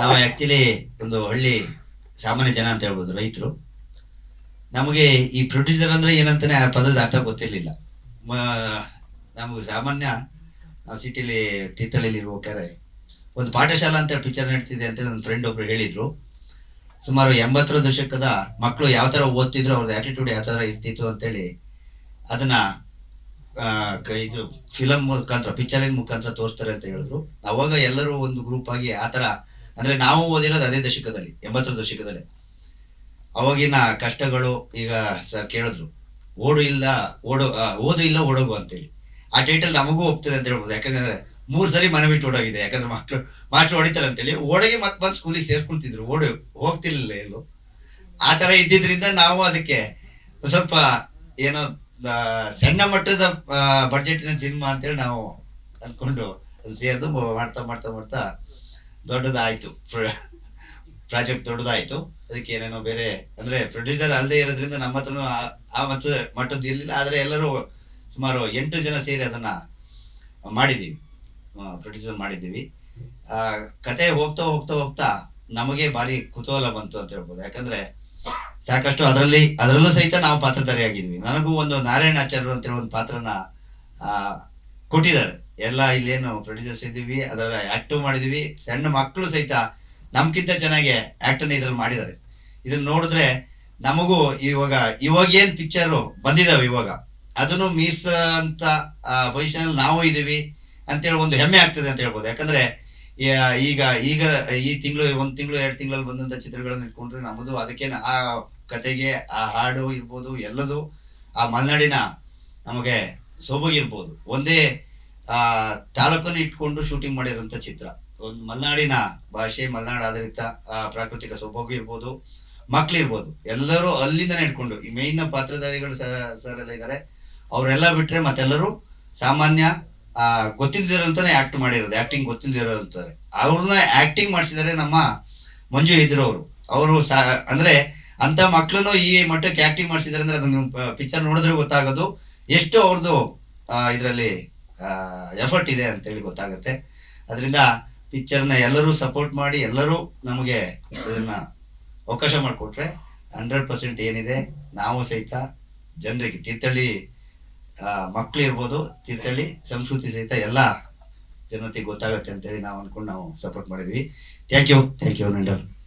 ನಾವು ಆಕ್ಚುಲಿ ಒಂದು ಹಳ್ಳಿ ಸಾಮಾನ್ಯ ಜನ ಅಂತ ಹೇಳ್ಬೋದು ರೈತರು. ನಮಗೆ ಈ ಪ್ರೊಡ್ಯೂಸರ್ ಅಂದ್ರೆ ಏನಂತಾನೆ ಆ ಪದದ ಅರ್ಥ ಗೊತ್ತಿರ್ಲಿಲ್ಲ. ನಮಗೆ ಸಾಮಾನ್ಯ ನಾವು ಸಿಟಿಲಿ ತೀರ್ಥಹಳ್ಳಿಲಿ ಇರ್ಬೇಕಾದ್ರೆ ಒಂದು ಪಾಠಶಾಲಾ ಅಂತ ಪಿಕ್ಚರ್ ನಡೀತಿದೆ ಅಂತ ನನ್ನ ಫ್ರೆಂಡ್ ಒಬ್ರು ಹೇಳಿದ್ರು. ಸುಮಾರು ಎಂಬತ್ತರ ದಶಕದ ಮಕ್ಕಳು ಯಾವ ತರ ಓದ್ತಿದ್ರು ಅವ್ರದ್ದು ಆಟಿಟ್ಯೂಡ್ ಯಾವ ತರ ಇರ್ತಿತ್ತು ಅಂತೇಳಿ ಅದನ್ನ ಇದು ಫಿಲಮ್ ಮುಖಾಂತರ ಪಿಕ್ಚರಿನ ಮುಖಾಂತರ ತೋರಿಸ್ತಾರೆ ಅಂತ ಹೇಳಿದ್ರು. ಅವಾಗ ಎಲ್ಲರೂ ಒಂದು ಗ್ರೂಪ್ ಆಗಿ ಆ ತರ ಅಂದ್ರೆ ನಾವು ಓದಿರೋದು ಅದೇ ದಶಕದಲ್ಲಿ, ಎಂಬತ್ತರ ದಶಕದಲ್ಲಿ. ಅವಾಗಿನ ಕಷ್ಟಗಳು ಈಗ ಸರ್ ಕೇಳಿದ್ರು. ಓಡು ಇಲ್ಲ, ಓಡೋ ಓದು ಇಲ್ಲ, ಓಡೋಗು ಅಂತೇಳಿ. ಆ ಟೈಟಲ್ ನಮಗೂ ಹೋಗ್ತದೆ ಅಂತ ಹೇಳ್ಬೋದು. ಯಾಕಂದ್ರೆ ಮೂರು ಸರಿ ಮನೆ ಬಿಟ್ಟು ಓಡೋಗಿದೆ. ಯಾಕಂದ್ರೆ ಮಕ್ಕಳು ಮಾಸ್ಟರ್ ಹೊಡಿತಾರೆ ಅಂತೇಳಿ. ಓಡೋಗಿ ಮತ್ತೆ ಬಂದು ಸ್ಕೂಲಿಗೆ ಸೇರ್ಕೊಳ್ತಿದ್ರು. ಓಡಿ, ಹೋಗ್ತಿರ್ಲಿಲ್ಲ ಎಲ್ಲೂ. ಆ ತರ ಇದ್ದಿದ್ರಿಂದ ನಾವು ಅದಕ್ಕೆ ಸ್ವಲ್ಪ ಏನೋ ಸಣ್ಣ ಮಟ್ಟದ ಬಡ್ಜೆಟಿನ ಸಿನಿಮಾ ಅಂತೇಳಿ ನಾವು ಅನ್ಕೊಂಡು ಸೇರಿದು ಮಾಡ್ತಾ ಮಾಡ್ತಾ ಮಾಡ್ತಾ ದೊಡ್ಡದಾಯ್ತು. ಪ್ರಾಜೆಕ್ಟ್ ದೊಡ್ಡದಾಯ್ತು. ಅದಕ್ಕೆ ಏನೇನೋ ಬೇರೆ, ಅಂದ್ರೆ ಪ್ರೊಡ್ಯೂಸರ್ ಅಲ್ಲದೆ ಇರೋದ್ರಿಂದ ನಮ್ಮ ಹತ್ರನೂ ಆ- ಮಟ್ಟದ ಮಟ್ಟದ್ದು ಇರಲಿಲ್ಲ. ಆದರೆ ಎಲ್ಲರೂ ಸುಮಾರು ಎಂಟು ಜನ ಸೇರಿ ಅದನ್ನ ಮಾಡಿದ್ದೀವಿ. ಪ್ರೊಡ್ಯೂಸರ್ ಮಾಡಿದ್ದೀವಿ. ಕತೆ ಹೋಗ್ತಾ ಹೋಗ್ತಾ ಹೋಗ್ತಾ ನಮಗೆ ಭಾರಿ ಕುತೂಹಲ ಬಂತು ಅಂತ ಹೇಳ್ಬೋದು. ಯಾಕಂದ್ರೆ ಸಾಕಷ್ಟು ಅದರಲ್ಲಿ, ಅದರಲ್ಲೂ ಸಹಿತ ನಾವು ಪಾತ್ರಧಾರಿಯಾಗಿದ್ವಿ ನನಗೂ ಒಂದು ನಾರಾಯಣಾಚಾರ್ಯರು ಅಂತೇಳಿ ಒಂದು ಪಾತ್ರನ ಕೊಟ್ಟಿದ್ದಾರೆ. ಎಲ್ಲ ಇಲ್ಲೇನು ಪ್ರೊಡ್ಯೂಸರ್ಸ್ ಇದ್ದೀವಿ, ಅದರ ಆಕ್ಟ್ ಮಾಡಿದೀವಿ ಸಣ್ಣ ಮಕ್ಕಳು ಸಹಿತ ನಮ್ಗಿಂತ ಚೆನ್ನಾಗಿ ಆಕ್ಟ್ ಇದ್ರಲ್ಲಿ ಮಾಡಿದ್ದಾರೆ. ಇದನ್ನ ನೋಡಿದ್ರೆ ನಮಗೂ ಇವಾಗ ಇವಾಗ ಏನು ಪಿಕ್ಚರು ಬಂದಿದಾವೆ ಇವಾಗ? ಅದನ್ನು ಮೀಸ ಅಂತ ಪೊಸಿಷನ್ ನಾವು ಇದೀವಿ ಅಂತೇಳಿ ಒಂದು ಹೆಮ್ಮೆ ಆಗ್ತದೆ ಅಂತ ಹೇಳ್ಬೋದು. ಯಾಕಂದ್ರೆ ಈಗ ಈಗ ಈ ತಿಂಗಳು, ಒಂದು ತಿಂಗಳು, ಎರಡು ತಿಂಗಳಲ್ಲಿ ಬಂದಂಥ ಚಿತ್ರಗಳನ್ನು ಇಟ್ಕೊಂಡ್ರೆ ನಮ್ಮದು ಅದಕ್ಕೆ ಆ ಕತೆಗೆ, ಆ ಹಾಡು ಇರ್ಬೋದು, ಎಲ್ಲದು ಆ ಮಲೆನಾಡಿನ ನಮಗೆ ಸೊಬಗಿರ್ಬೋದು. ಒಂದೇ, ಆ ತಾಲೂಕನ್ನು ಇಟ್ಕೊಂಡು ಶೂಟಿಂಗ್ ಮಾಡಿರೋಂಥ ಚಿತ್ರ. ಒಂದು ಮಲೆನಾಡಿನ ಭಾಷೆ, ಮಲೆನಾಡು ಆಧಾರಿತ ಪ್ರಾಕೃತಿಕ ಸೊಬಗು ಇರ್ಬೋದು ಮಕ್ಳಿರ್ಬೋದು ಎಲ್ಲರೂ ಅಲ್ಲಿಂದನೇ ಇಟ್ಕೊಂಡು, ಈ ಮೇಯ್ನ್ ಪಾತ್ರಧಾರಿಗಳು ಸರ್ ಎಲ್ಲ ಇದ್ದಾರೆ ಅವರೆಲ್ಲ ಬಿಟ್ಟರೆ ಮತ್ತೆಲ್ಲರೂ ಸಾಮಾನ್ಯ, ಆ, ಗೊತ್ತಿಲ್ದಿರೋಂತಾನೆ ಆಕ್ಟ್ ಮಾಡಿರೋದು ಆಕ್ಟಿಂಗ್ ಗೊತ್ತಿಲ್ದಿರೋಂತಾರೆ ಅವ್ರನ್ನ ಆ್ಯಕ್ಟಿಂಗ್ ಮಾಡಿಸಿದ್ದಾರೆ ನಮ್ಮ ಮಂಜು ಇದ್ರವರು ಅವರು. ಸಾ, ಅಂದ್ರೆ ಅಂತ ಮಕ್ಕಳನ್ನು ಈ ಮಟ್ಟಕ್ಕೆ ಆ್ಯಕ್ಟಿಂಗ್ ಮಾಡಿಸಿದ್ದಾರೆ ಅಂದ್ರೆ ಅದನ್ನು ಪಿಕ್ಚರ್ ನೋಡಿದ್ರೆ ಗೊತ್ತಾಗೋದು. ಎಷ್ಟು ಅವ್ರದ್ದು ಇದರಲ್ಲಿ ಎಫರ್ಟ್ ಇದೆ ಅಂತೇಳಿ ಗೊತ್ತಾಗುತ್ತೆ. ಅದರಿಂದ ಪಿಕ್ಚರ್ನ ಎಲ್ಲರೂ ಸಪೋರ್ಟ್ ಮಾಡಿ, ಎಲ್ಲರೂ ನಮಗೆ ಇದನ್ನ ಅವಕಾಶ ಮಾಡಿಕೊಟ್ರೆ ಹಂಡ್ರೆಡ್ ಪರ್ಸೆಂಟ್ ಏನಿದೆ, ನಾವು ಸಹಿತ ಜನರಿಗೆ ತೀರ್ಥಹಳ್ಳಿ ಮಕ್ಕಳು ಇರ್ಬೋದು ತೀರ್ಥಹಳ್ಳಿ ಸಂಸ್ಕೃತಿ ಸಹಿತ ಎಲ್ಲ ಜನತೆಗೆ ಗೊತ್ತಾಗುತ್ತೆ ಅಂತೇಳಿ ನಾವು ಅಂದ್ಕೊಂಡು ನಾವು ಸಪೋರ್ಟ್ ಮಾಡಿದ್ವಿ. Thank you thank you ನಂಡಲ್